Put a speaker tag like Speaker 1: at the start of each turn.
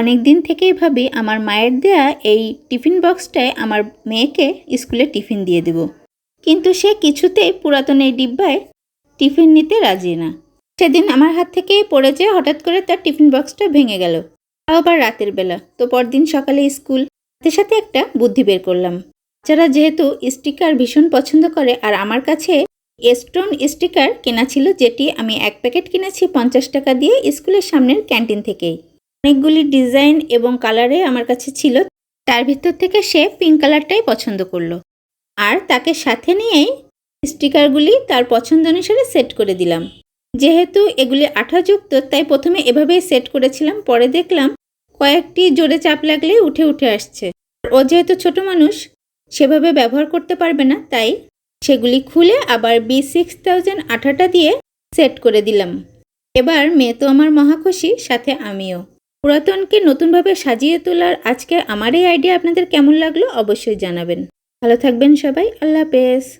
Speaker 1: অনেক দিন থেকেই ভাবি আমার মায়ের দেয়া এই টিফিন বক্সটায় আমার মেয়েকে স্কুলে টিফিন দিয়ে দেব। কিন্তু সে কিছুতেই পুরাতন এই ডিব্বায় টিফিন নিতে রাজি না। সেদিন আমার হাত থেকে পড়ে যেয়ে হঠাৎ করে তার টিফিন বক্সটা ভেঙে গেল। তাও আবার রাতের বেলা। তো পরদিন সকালে স্কুল, সাথে সাথে একটা বুদ্ধি বের করলাম। যারা যেহেতু স্টিকার ভীষণ পছন্দ করে আর আমার কাছে স্টোন স্টিকার কেনা ছিল যেটি আমি এক প্যাকেট কিনেছি পঞ্চাশ টাকা দিয়ে স্কুলের সামনের ক্যান্টিন থেকেই। অনেকগুলি ডিজাইন এবং কালারে আমার কাছে ছিল। তার ভিতর থেকে সে পিঙ্ক কালারটাই পছন্দ করল। আর তাকে সাথে নিয়েই স্টিকারগুলি তার পছন্দ অনুসারে সেট করে দিলাম। যেহেতু এগুলি আঠাযুক্ত, তাই প্রথমে এভাবেই সেট করেছিলাম। পরে দেখলাম কয়েকটি জোরে চাপ লাগলেই উঠে উঠে আসছে। ও যেহেতু ছোট মানুষ, সেভাবে ব্যবহার করতে পারবে না, তাই সেগুলি খুলে আবার বি সিক্স থাউজেন্ড আঠাটা দিয়ে সেট করে দিলাম। এবার মেয়ে তো আমার মহাখুশি, সাথে আমিও। পুরাতনকে নতুনভাবে সাজিয়ে তোলার আজকে আমার এই আইডিয়া আপনাদের কেমন লাগল অবশ্যই জানাবেন। ভালো থাকবেন সবাই, আল্লাহ হাফেজ।